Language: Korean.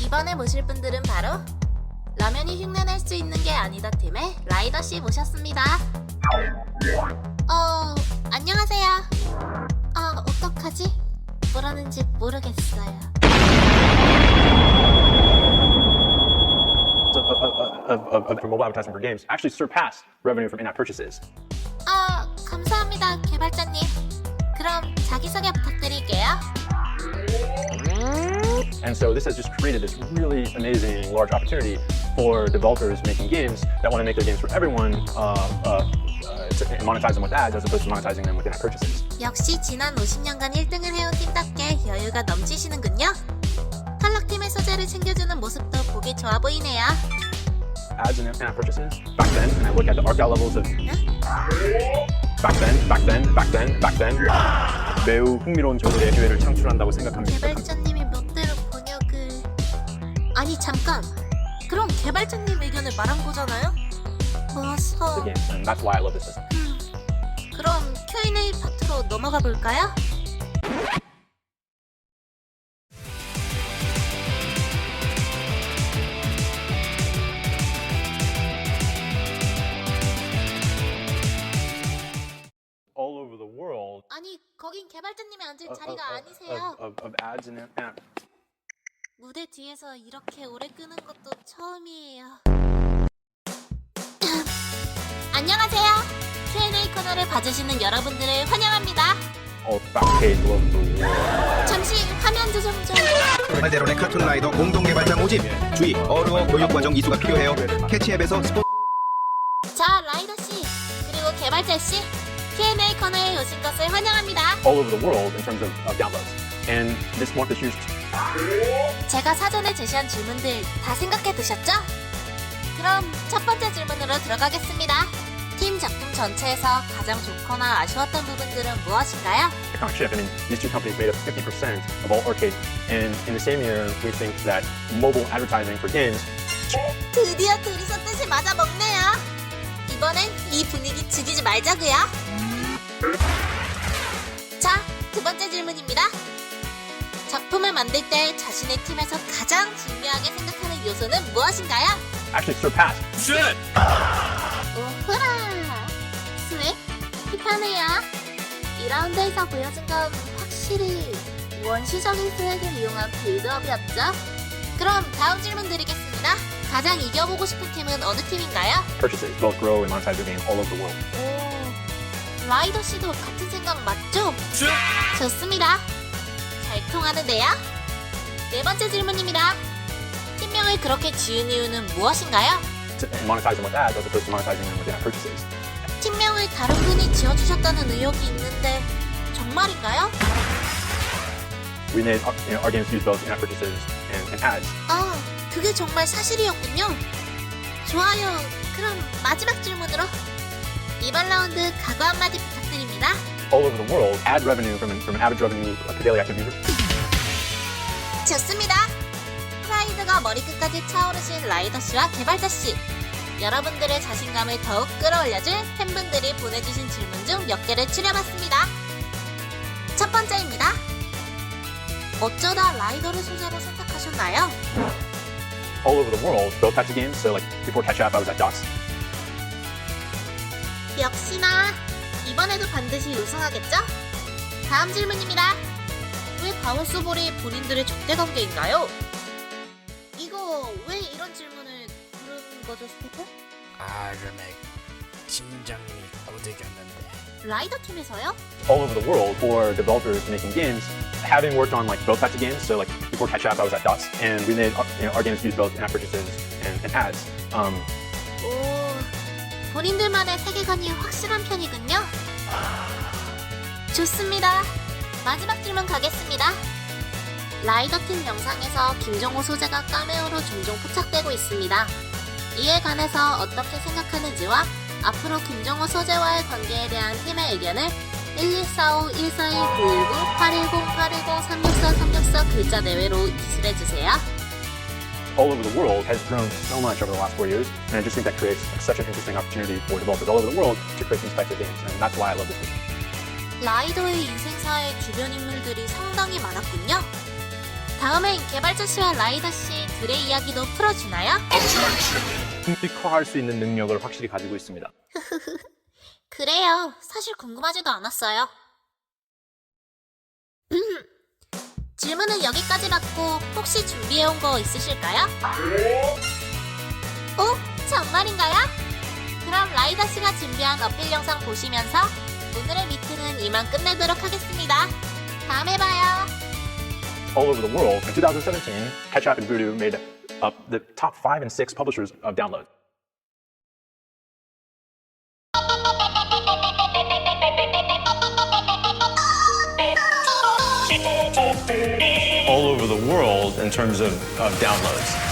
이번에 모실 분들은 바로 라면이 흉내낼 수 있는 게 아니다 팀의 라이더 씨 모셨습니다. 어, 안녕하세요. 아, 어떡하지? 뭐라는지 모르겠어요. Of, of, of, mobile advertising for games actually surpassed revenue from in-app purchases. 아, 감사합니다, 개발자님. 그럼 자기소개 부탁드릴게요. And so this has just created this really amazing large opportunity for developers making games that want to make their games for everyone uh, uh, uh, to- and monetize them with ads as opposed to monetizing them with in-app purchases. 역시 지난 50년간 1등을 해온 팀답게 여유가 넘치시는군요. 탈락팀의 소재를 챙겨주는 모습도 보기 좋아 보이네요. Ads and in-app purchases back then, and I look at the ARCA levels of back then, back then, back then, back then. 매우 흥미로운 저들의 기회를 창출한다고 생각합니다. 개발자님이 멋대로 번역을... 아니 잠깐! 그럼 개발자님 의견을 말한 거잖아요? The game, and that's why I love this system. 그럼 Q&A 파트로 넘어가 볼까요? 아니 거긴 개발자님이 앉을 of, 자리가 of- 아니세요. of, of, of ads and 무대 뒤에서 이렇게 오래 끄는 것도 처음이에요. 안녕하세요. Q&A 코너를 봐주시는 여러분들을 환영합니다. the world. 잠시 화면 조정 좀. 말대로의 카툰 라이더 공동 개발자 모집 주의 어루어 교육 과정 이수가 필요해요 캐치앱에서 스포 자, 라이더 씨 그리고 개발자 씨 Q&A 코너에 오신 것을 환영합니다. all over the world in terms of, of downloads. And this market is huge. 제가 사전에 제시한 질문들 다 생각해 두셨죠? 그럼 첫 번째 질문으로 들어가겠습니다. 팀 작품 전체에서 가장 좋거나 아쉬웠던 부분들은 무엇인가요? Economic shift. I mean, these two companies made up 50% of all arcade. And in the same year, we think that mobile advertising for games 드디어 둘이서 뜻이 맞아 먹네요. 이번엔 이 분위기 죽이지 말자고요. 자, 두 번째 질문입니다. 작품을 만들 때 자신의 팀에서 가장 중요하게 생각하는 요소는 무엇인가요? actually surpassed 오호라! 스웩? 힙하네요. 2라운드에서 보여준 건 확실히 원시적인 스웩을 이용한 빌드업이었죠? 그럼 다음 질문 드리겠습니다. 가장 이겨보고 싶은 팀은 어느 팀인가요? purchases, both grow and monetize their game all over the world. 오, 라이더 씨도 같은 생각 맞죠? 좋습니다. 잘 통하는데요? 네 번째 질문입니다. 팀명을 그렇게 지은 이유는 무엇인가요? To monetize them with ads as opposed to monetizing them with in-app purchases. 팀명을 다른 분이 지어주셨다는 의혹이 있는데 정말인가요? We made our, you know, our games use both in-app purchases and, and ads. 아, 그게 정말 사실이었군요. 좋아요. 그럼 마지막 질문으로 이번 라운드 각오 한마디 부탁드립니다. All over the world, ad revenue from, from an average revenue per daily active user 좋습니다. 프라이드가 머리끝까지 차오르신 라이더 씨와 개발자 씨. 여러분들의 자신감을 더욱 끌어올려줄 팬분들이 보내주신 질문 중 몇 개를 추려봤습니다. 첫 번째입니다. 어쩌다 라이더를 소재로 선택하셨나요? All over the world, both types of games. So like before Catch Up, I was at DOS. 역시나 이번에도 반드시 우승하겠죠? 다음 질문입니다. 왜 바운스볼이 본인들의 적대 관계인가요? 이거 왜 이런 질문을 부른 거죠, 스티프? 아르맥 심장이 고되겠는데 라이더 팀에서요? all over the world for developers making games. Having worked on like both types of games, so like before Catch Up, I was at DOS, and we made our, you know, our games use both in-app purchases and, and ads. Um, 오, 본인들만의 세계관이 확실한 편이군요. 좋습니다. 마지막 질문 가겠습니다. 라이더 팀 영상에서 김정호 소재가 카메오로 종종 포착되고 있습니다. 이에 관해서 어떻게 생각하는지와 앞으로 김정호 소재와의 관계에 대한 팀의 의견을 1145-142-919-810-810-364-364 글자 내외로 기술해주세요. all over the world has grown so much over the last four years, and I just think that creates such an interesting opportunity for developers all over the world to create these types of games, and that's why I love this game. 라이더의 인생사의 주변 인물들이 상당히 많았군요. 다음엔 개발자 씨와 라이더 씨 둘의 이야기도 풀어주나요? 빅화할 수 있는 능력을 확실히 가지고 있습니다. 그래요. 사실 궁금하지도 않았어요. 질문은 여기까지 받고 혹시 준비해온 거 있으실까요? 어? 정말인가요? 그럼 라이더 씨가 준비한 어필 영상 보시면서 오늘의 미팅은 이만 끝내도록 하겠습니다. 다음에 봐요. All over the world, in 2017, Ketchup and Voodoo made up the top five and six publishers of downloads. all over the world in terms of, of downloads.